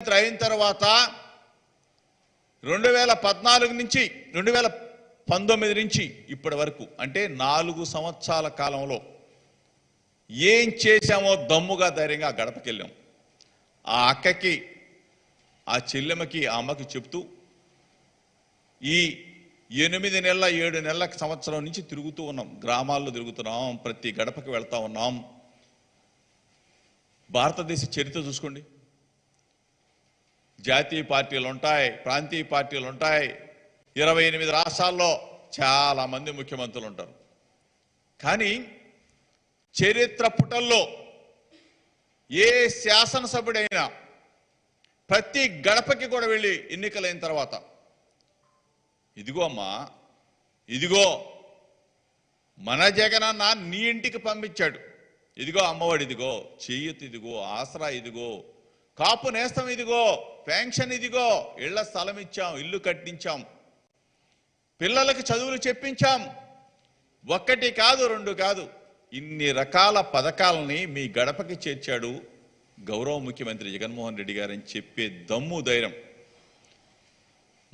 ముఖ్యమంత్రి అయిన తర్వాత రెండు వేల పద్నాలుగు నుంచి రెండు వేల పంతొమ్మిది నుంచి ఇప్పటి వరకు అంటే నాలుగు సంవత్సరాల కాలంలో ఏం చేశామో దమ్ముగా ధైర్యంగా గడపకెళ్ళాం. ఆ అక్కకి ఆ చెల్లెమ్మకి ఆ అమ్మకి చెప్తూ ఈ ఎనిమిది నెలల ఏడు నెలల సంవత్సరం నుంచి తిరుగుతూ ఉన్నాం. గ్రామాల్లో తిరుగుతున్నాం ప్రతి గడపకి వెళ్తా ఉన్నాం. భారతదేశ చరిత్ర చూసుకోండి. జాతీయ పార్టీలు ఉంటాయి ప్రాంతీయ పార్టీలు ఉంటాయి. ఇరవై ఎనిమిది రాష్ట్రాల్లో చాలా మంది ముఖ్యమంత్రులు ఉంటారు. కానీ చరిత్ర పుటల్లో ఏ శాసనసభ్యుడైనా ప్రతి గడపకి కూడా వెళ్ళి ఎన్నికలైన తర్వాత ఇదిగో అమ్మా ఇదిగో మన జగనన్న నీ ఇంటికి పంపించాడు. ఇదిగో అమ్మఒడి ఇదిగో చెయ్యత్ ఇదిగో ఆసరా ఇదిగో కాపు నేస్తం ఇదిగో పెన్షన్ ఇదిగో ఇళ్ళ స్థలం ఇచ్చాం ఇల్లు కట్టించాం. పిల్లలకి చదువులు చెప్పించాం. ఒక్కటి కాదు రెండు కాదు. ఇన్ని రకాల పథకాలని మీ గడపకి చేర్చాడు గౌరవ ముఖ్యమంత్రి జగన్మోహన్ రెడ్డి గారని చెప్పే దమ్ము ధైర్యం.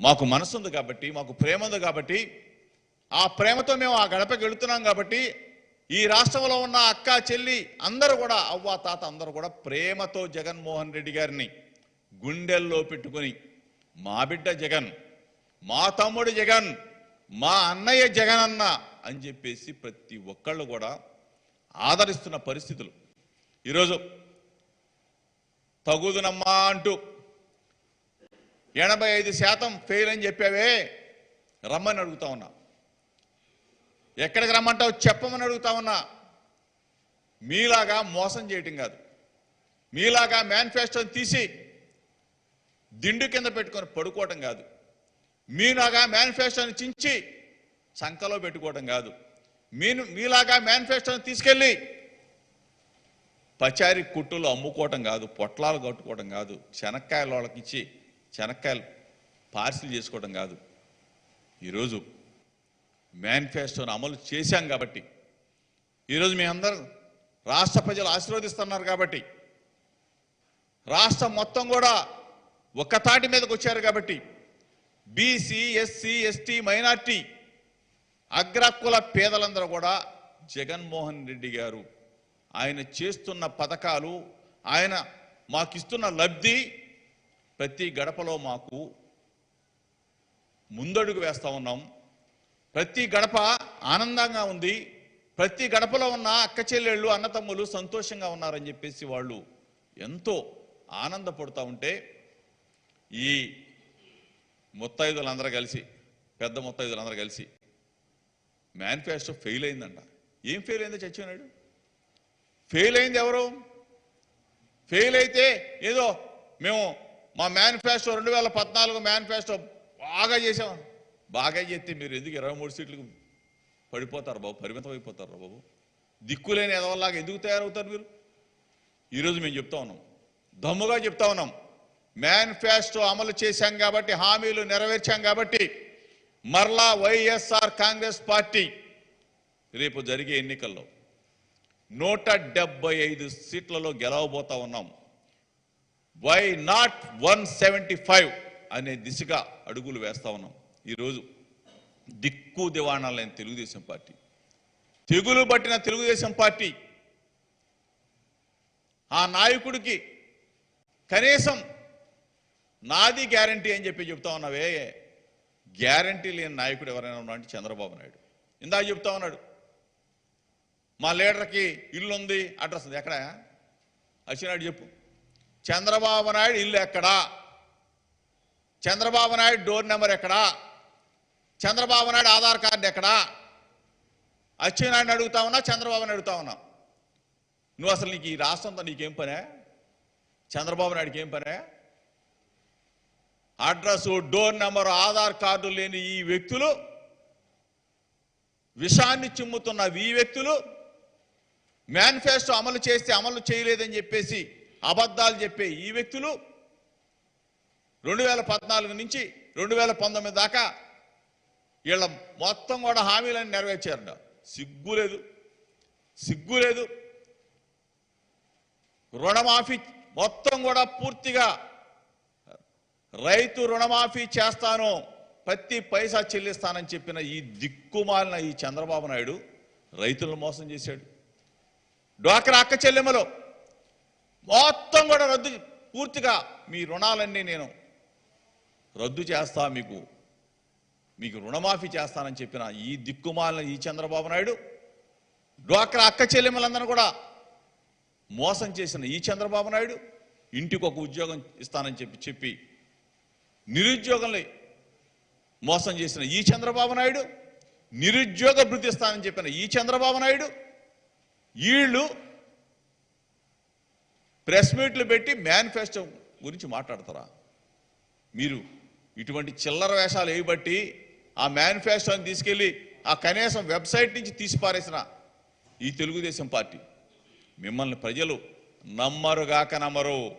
మాకు మనసు ఉంది కాబట్టి మాకు ప్రేమ ఉంది కాబట్టి ఆ ప్రేమతో మేము ఆ గడపకి వెళుతున్నాం కాబట్టి ఈ రాష్ట్రంలో ఉన్న అక్క చెల్లి అందరూ కూడా అవ్వ తాత అందరూ కూడా ప్రేమతో జగన్మోహన్ రెడ్డి గారిని గుండెల్లో పెట్టుకొని మా బిడ్డ జగన్ మా తమ్ముడు జగన్ మా అన్నయ్య జగన్ అన్న అని చెప్పేసి ప్రతి ఒక్కళ్ళు కూడా ఆదరిస్తున్న పరిస్థితులు. ఈరోజు తగుదునమ్మా అంటూ ఎనభై ఐదు శాతం ఫెయిల్ అని చెప్పావే రమ్మని అడుగుతా ఉన్నా. ఎక్కడికి రమ్మంటావు? చెప్పమని అడుగుతా ఉన్నా. మీలాగా మోసం చేయటం కాదు. మీలాగా మేనిఫెస్టోని తీసి దిండు కింద పెట్టుకొని పడుకోవటం కాదు. మీలాగా మేనిఫెస్టోని చించి సంఖలో పెట్టుకోవటం కాదు. మీను మీలాగా మేనిఫెస్టోని తీసుకెళ్ళి పచారి కుట్టులు అమ్ముకోవటం కాదు పొట్లాలు కట్టుకోవటం కాదు శనక్కాయల వాళ్ళకి ఇచ్చి శనక్కాయలు పార్సిల్ చేసుకోవటం కాదు. ఈరోజు మేనిఫెస్టోను అమలు చేశాం కాబట్టి. ఈరోజు మీ అందరూ రాష్ట్ర ప్రజలు ఆశీర్వదిస్తున్నారు కాబట్టి. రాష్ట్రం మొత్తం కూడా ఒక్కతాటి మీదకి వచ్చారు కాబట్టి. బీసీ ఎస్సీ ఎస్టీ మైనార్టీ అగ్రకుల పేదలందరూ కూడా జగన్మోహన్ రెడ్డి గారు ఆయన చేస్తున్న పథకాలు ఆయన మాకిస్తున్న లబ్ధి ప్రతి గడపలో మాకు ముందడుగు వేస్తూ ఉన్నాం. ప్రతి గడప ఆనందంగా ఉంది. ప్రతి గడపలో ఉన్న అక్క చెల్లెళ్ళు అన్నతమ్ములు సంతోషంగా ఉన్నారని చెప్పేసి వాళ్ళు ఎంతో ఆనందపడుతూ ఉంటే ఈ ముత్తైదులందరూ కలిసి పెద్ద ముత్తైదులందరూ కలిసి మేనిఫెస్టో ఫెయిల్ అయిందంట. ఏం ఫెయిల్ అయిందో చచ్చిపోయినాడు? ఫెయిల్ అయింది ఎవరు? ఫెయిల్ అయితే ఏదో మేము మా మేనిఫెస్టో రెండు వేల పద్నాలుగు మేనిఫెస్టో బాగా చేసాం. బాగా చేస్తే మీరు ఎందుకు ఇరవై మూడు సీట్లకు పడిపోతారు బాబు? పరిమితం అయిపోతారు బాబు. దిక్కులేని ఎదవల్లాగా ఎందుకు తయారవుతారు మీరు? ఈరోజు మేము చెప్తా ఉన్నాం. దమ్ముగా చెప్తా ఉన్నాం. మేనిఫెస్టో అమలు చేశాం కాబట్టి హామీలు నెరవేర్చాం కాబట్టి మరలా వైఎస్ఆర్ కాంగ్రెస్ పార్టీ రేపు జరిగే ఎన్నికల్లో నూట డెబ్బై ఐదు సీట్లలో గెలవబోతా ఉన్నాం. Why not one seventy five అనే దిశగా అడుగులు వేస్తా ఉన్నాం. ఈరోజు దిక్కు దివాణా లేని తెలుగుదేశం పార్టీ. తెగులు పట్టిన తెలుగుదేశం పార్టీ. ఆ నాయకుడికి కనీసం నాది గ్యారంటీ అని చెప్పి చెప్తా ఉన్నావే. గ్యారంటీ లేని నాయకుడు ఎవరైనా ఉన్నా అంటే చంద్రబాబు నాయుడు. ఇందాక చెప్తా ఉన్నాడు మా లీడర్కి ఇల్లు ఉంది అడ్రస్ ఉంది. ఎక్కడ? అచ్చినాడు చెప్పు. చంద్రబాబు నాయుడు ఇల్లు ఎక్కడా? చంద్రబాబు నాయుడు డోర్ నెంబర్ ఎక్కడా? చంద్రబాబు నాయుడు ఆధార్ కార్డు ఎక్కడా? అచ్చెన్నాయుడిని అడుగుతా ఉన్నా చంద్రబాబుని అడుగుతా ఉన్నా. నువ్వు అసలు నీకు ఈ రాష్ట్రంతో నీకేం పనే? చంద్రబాబు నాయుడుకి ఏం పనే? Address door number Aadhaar card లేని ఈ వ్యక్తులు విషాన్ని చిమ్ముతున్న ఈ వ్యక్తులు మేనిఫెస్టో అమలు చేస్తే అమలు చేయలేదని చెప్పేసి అబద్ధాలు చెప్పే ఈ వ్యక్తులు రెండు వేల పద్నాలుగు నుంచి రెండు వేల పంతొమ్మిది దాకా వీళ్ళ మొత్తం కూడా హామీలను నెరవేర్చారంట. సిగ్గు లేదు. సిగ్గు లేదు. రుణమాఫీ మొత్తం కూడా పూర్తిగా రైతు రుణమాఫీ చేస్తాను ప్రతి పైసా చెల్లిస్తానని చెప్పిన ఈ దిక్కుమాలిన ఈ చంద్రబాబు నాయుడు రైతులను మోసం చేశాడు. డ్వాక్రా అక్క చెల్లెమ్మలో మొత్తం కూడా రద్దు పూర్తిగా మీ రుణాలన్నీ నేను రద్దు చేస్తా మీకు మీకు రుణమాఫీ చేస్తానని చెప్పిన ఈ దిక్కుమాలిన ఈ చంద్రబాబు నాయుడు డ్వాక్రా అక్క చెల్లెమ్మలందరూ కూడా మోసం చేసిన ఈ చంద్రబాబు నాయుడు ఇంటికి ఒక ఉద్యోగం ఇస్తానని చెప్పి చెప్పి నిరుద్యోగంలో మోసం చేసిన ఈ చంద్రబాబు నాయుడు నిరుద్యోగ భృతి ఇస్తానని చెప్పిన ఈ చంద్రబాబు నాయుడు వీళ్ళు ప్రెస్ మీట్లు పెట్టి మేనిఫెస్టో గురించి మాట్లాడతారా? మీరు ఇటువంటి చిల్లర వేషాలు వేయబట్టి ఆ మేనిఫెస్టోని తీసుకెళ్ళి ఆ కనీసం వెబ్సైట్ నుంచి తీసి పారేసిన ఈ తెలుగుదేశం పార్టీ. మిమ్మల్ని ప్రజలు నమ్మరుగాక నమ్మరు.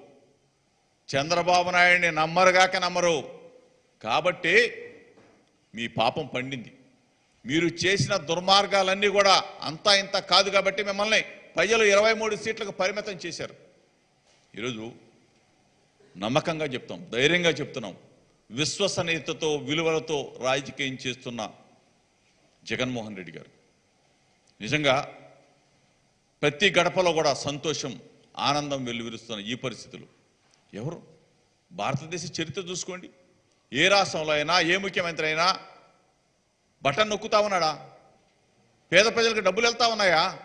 చంద్రబాబు నాయుడిని నమ్మరుగాక నమ్మరు. కాబట్టి మీ పాపం పండింది. మీరు చేసిన దుర్మార్గాలన్నీ కూడా అంతా ఇంత కాదు కాబట్టి మిమ్మల్ని ప్రజలు ఇరవై మూడు సీట్లకు పరిమితం చేశారు. ఈరోజు నమ్మకంగా చెప్తాం ధైర్యంగా చెప్తున్నాం. విశ్వసనీయతతో విలువలతో రాజకీయం చేస్తున్న జగన్మోహన్ రెడ్డి గారు. నిజంగా ప్రతి గడపలో కూడా సంతోషం ఆనందం వెల్లువిరుస్తున్న ఈ పరిస్థితులు. ఎవరు? భారతదేశ చరిత్ర చూసుకోండి. ఏ రాష్ట్రంలో అయినా ఏ ముఖ్యమంత్రి అయినా బటన్ నొక్కుతా ఉన్నాడా? పేద ప్రజలకు డబ్బులు వెళ్తా ఉన్నాయా?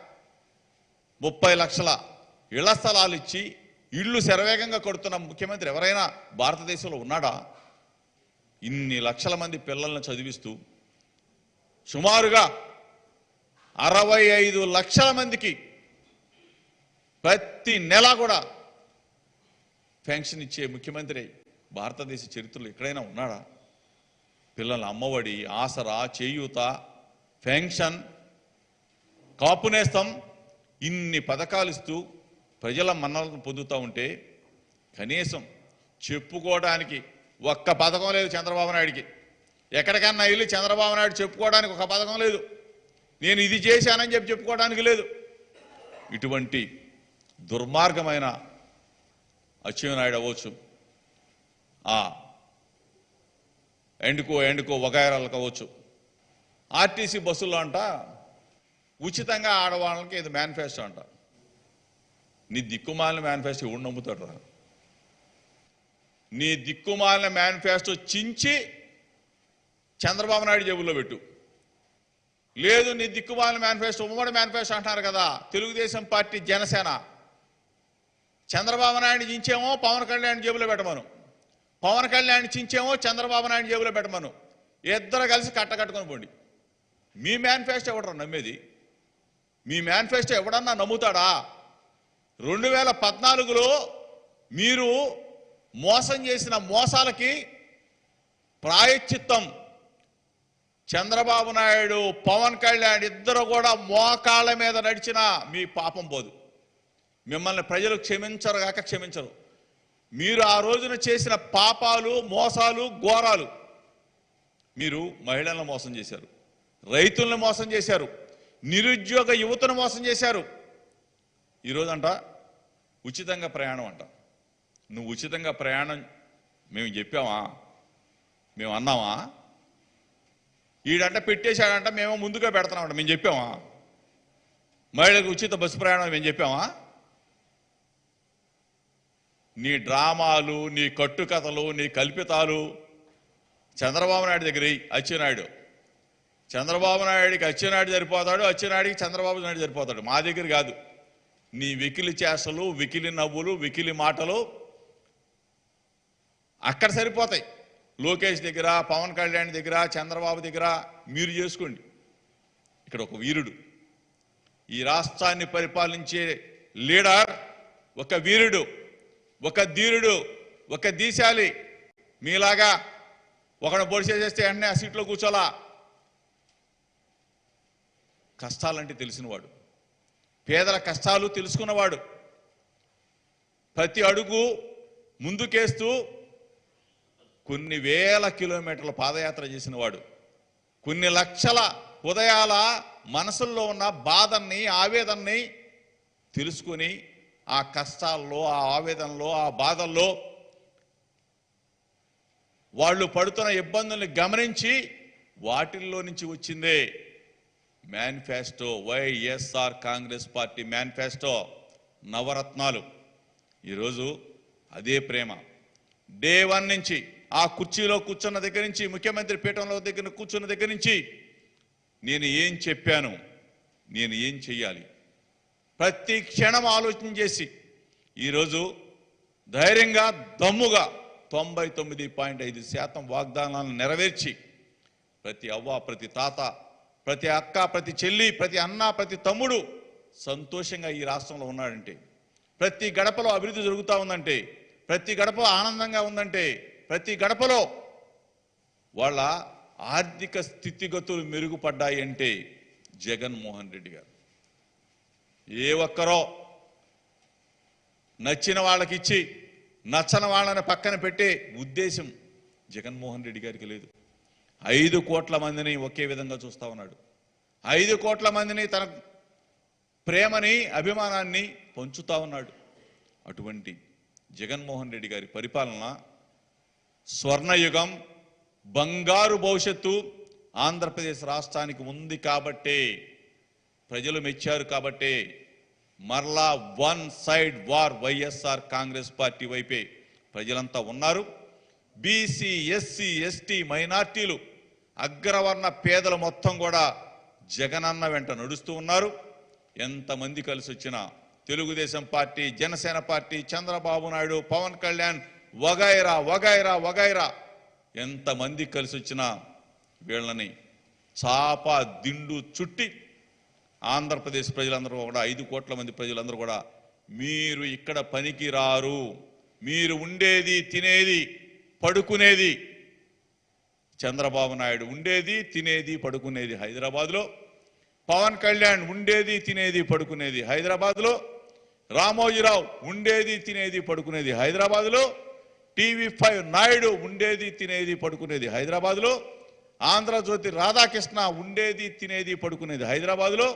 ముప్పై లక్షల ఇళ్ళ స్థలాలు ఇచ్చి ఇళ్ళు శరవేగంగా కొడుతున్న ముఖ్యమంత్రి ఎవరైనా భారతదేశంలో ఉన్నాడా? ఇన్ని లక్షల మంది పిల్లల్ని చదివిస్తూ సుమారుగా అరవై ఐదు లక్షల మందికి ప్రతి నెల కూడా పెన్షన్ ఇచ్చే ముఖ్యమంత్రి భారతదేశ చరిత్రలో ఎక్కడైనా ఉన్నాడా? పిల్లల అమ్మఒడి ఆసరా చేయూత పెన్షన్ కాపునేస్తం ఇన్ని పథకాలు ఇస్తూ ప్రజల మన్నలను పొందుతూ ఉంటే కనీసం చెప్పుకోవడానికి ఒక్క పథకం లేదు చంద్రబాబు నాయుడికి. ఎక్కడికన్నా వెళ్ళి చంద్రబాబు నాయుడు చెప్పుకోవడానికి ఒక పథకం లేదు. నేను ఇది చేశానని చెప్పి చెప్పుకోవడానికి లేదు. ఇటువంటి దుర్మార్గమైన అచ్చెన్నాయుడు అవ్వచ్చు. ఎండుకో ఎండుకో వగైరాలు కావచ్చు ఆర్టీసీ బస్సుల్లో అంట ఉచితంగా ఆడవాళ్ళకి ఇది మేనిఫెస్టో అంట. నీ దిక్కుమాలిన మేనిఫెస్టో ఎవడు నమ్ముతాడు రా? నీ దిక్కుమాలిన మేనిఫెస్టో చించి చంద్రబాబు నాయుడు జేబుల్లో పెట్టు. లేదు నీ దిక్కుమాలిన మేనిఫెస్టో ఉమ్మడి మేనిఫెస్టో అంటున్నారు కదా తెలుగుదేశం పార్టీ జనసేన. చంద్రబాబు నాయుడు చించేమో పవన్ కళ్యాణ్ జేబులో పెట్టమను. పవన్ కళ్యాణ్ చించేమో చంద్రబాబు నాయుడు జేబులో పెట్టమను. ఇద్దరు కలిసి కట్టకట్టుకొని పోండి. మీ మేనిఫెస్టో ఎవడరా నమ్మేది? మీ మేనిఫెస్టో ఎవడన్నా నమ్ముతాడా? రెండు వేల పద్నాలుగులో మీరు మోసం చేసిన మోసాలకి ప్రాయశ్చిత్తం. చంద్రబాబు నాయుడు పవన్ కళ్యాణ్ ఇద్దరు కూడా మోకాళ్ళ మీద నడిచిన మీ పాపం పోదు. మిమ్మల్ని ప్రజలు క్షమించరు కాక క్షమించరు. మీరు ఆ రోజున చేసిన పాపాలు మోసాలు ఘోరాలు మీరు మహిళలను మోసం చేశారు. రైతులను మోసం చేశారు. నిరుద్యోగ యువతను మోసం చేశారు. ఈరోజంట ఉచితంగా ప్రయాణం అంట. నువ్వు ఉచితంగా ప్రయాణం మేము చెప్పామా? మేము అన్నామా? ఈడంట పెట్టేశాడంట మేము ముందుగా పెడుతున్నామంట మేము చెప్పామా? మహిళలకు ఉచిత బస్సు ప్రయాణం మేము చెప్పామా? నీ డ్రామాలు నీ కట్టుకథలు నీ కల్పితాలు చంద్రబాబు నాయుడు దగ్గర ఎయ్, అచ్చెన్నాయుడు. చంద్రబాబు నాయుడికి అచ్చెన్నాయుడు సరిపోతాడు అచ్చెన్నాయుడికి చంద్రబాబు నాయుడు సరిపోతాడు. మా దగ్గర కాదు. నీ వికిలి చేసలు వికిలి నవ్వులు వికిలి మాటలు అక్కడ సరిపోతాయి. లోకేష్ దగ్గర పవన్ కళ్యాణ్ దగ్గర చంద్రబాబు దగ్గర మీరు చేసుకోండి. ఇక్కడ ఒక వీరుడు. ఈ రాష్ట్రాన్ని పరిపాలించే లీడర్ ఒక వీరుడు ఒక ధీరుడు ఒక దీశాలి. మీలాగా ఒకడు పొడిచేసేస్తే వెంటనే ఆ సీట్లో కూర్చోలా? కష్టాలంటే తెలిసినవాడు. పేదల కష్టాలు తెలుసుకున్నవాడు. ప్రతి అడుగు ముందుకేస్తూ కొన్ని వేల కిలోమీటర్ల పాదయాత్ర చేసినవాడు. కొన్ని లక్షల ఉదయాల మనసుల్లో ఉన్న బాధల్ని ఆవేదనని తెలుసుకొని ఆ కష్టాల్లో ఆ ఆవేదనలో ఆ బాధల్లో వాళ్ళు పడుతున్న ఇబ్బందుల్ని గమనించి వాటిల్లో నుంచి వచ్చిందే manifesto YSR Congress party manifesto నవరత్నాలు. ఈరోజు అదే ప్రేమ. డే వన్ నుంచి ఆ కుర్చీలో కూర్చున్న దగ్గర నుంచి ముఖ్యమంత్రి పీఠంలో దగ్గర కూర్చున్న దగ్గర నుంచి నేను ఏం చెప్పాను? నేను ఏం చెయ్యాలి? ప్రతి క్షణం ఆలోచన చేసి ఈరోజు ధైర్యంగా దమ్ముగా తొంభై తొమ్మిది పాయింట్ ఐదు శాతం వాగ్దానాలను నెరవేర్చి ప్రతి అవ్వ ప్రతి తాత ప్రతి అక్క ప్రతి చెల్లి ప్రతి అన్న ప్రతి తమ్ముడు సంతోషంగా ఈ రాష్ట్రంలో ఉన్నాడంటే ప్రతి గడపలో అభివృద్ధి జరుగుతూ ఉందంటే ప్రతి గడప ఆనందంగా ఉందంటే ప్రతి గడపలో వాళ్ళ ఆర్థిక స్థితిగతులు మెరుగుపడ్డాయంటే జగన్మోహన్ రెడ్డి గారు. ఏ ఒక్కరో నచ్చిన వాళ్ళకి ఇచ్చి నచ్చని వాళ్ళని పక్కన పెట్టే ఉద్దేశం జగన్మోహన్ రెడ్డి గారికి లేదు. ఐదు కోట్ల మందిని ఒకే విధంగా చూస్తా ఉన్నాడు. ఐదు కోట్ల మందిని తన ప్రేమని అభిమానాన్ని పంచుతా ఉన్నాడు. అటువంటి జగన్మోహన్ రెడ్డి గారి పరిపాలన స్వర్ణయుగం బంగారు భవిష్యత్తు ఆంధ్రప్రదేశ్ రాష్ట్రానికి ఉంది కాబట్టే ప్రజలు మెచ్చారు కాబట్టే మరలా one side war YSR Congress party వైపే ప్రజలంతా ఉన్నారు. బీసీ ఎస్సీ ఎస్టీ మైనార్టీలు అగ్రవర్ణ పేదలు మొత్తం కూడా జగనన్న వెంట నడుస్తూ ఉన్నారు. ఎంతమంది కలిసి వచ్చినా తెలుగుదేశం పార్టీ జనసేన పార్టీ చంద్రబాబు నాయుడు పవన్ కళ్యాణ్ వగైరా వగైరా వగైరా. ఎంతమంది కలిసి వచ్చినా వీళ్ళని చాప దిండు చుట్టి ఆంధ్రప్రదేశ్ ప్రజలందరూ కూడా ఐదు కోట్ల మంది ప్రజలందరూ కూడా మీరు ఇక్కడ పనికి రారు. మీరు ఉండేది తినేది పడుకునేది చంద్రబాబు నాయుడు ఉండేది తినేది పడుకునేది హైదరాబాద్లో. పవన్ కళ్యాణ్ ఉండేది తినేది పడుకునేది హైదరాబాద్లో. రామోజీరావు ఉండేది తినేది పడుకునేది హైదరాబాద్లో. టీవీ ఫైవ్ నాయుడు ఉండేది తినేది పడుకునేది హైదరాబాద్లో. ఆంధ్రజ్యోతి రాధాకృష్ణ ఉండేది తినేది పడుకునేది హైదరాబాద్లో.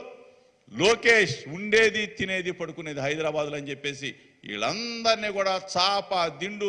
లోకేష్ ఉండేది తినేది పడుకునేది హైదరాబాద్లో అని చెప్పేసి వీళ్ళందరినీ కూడా చాప దిండు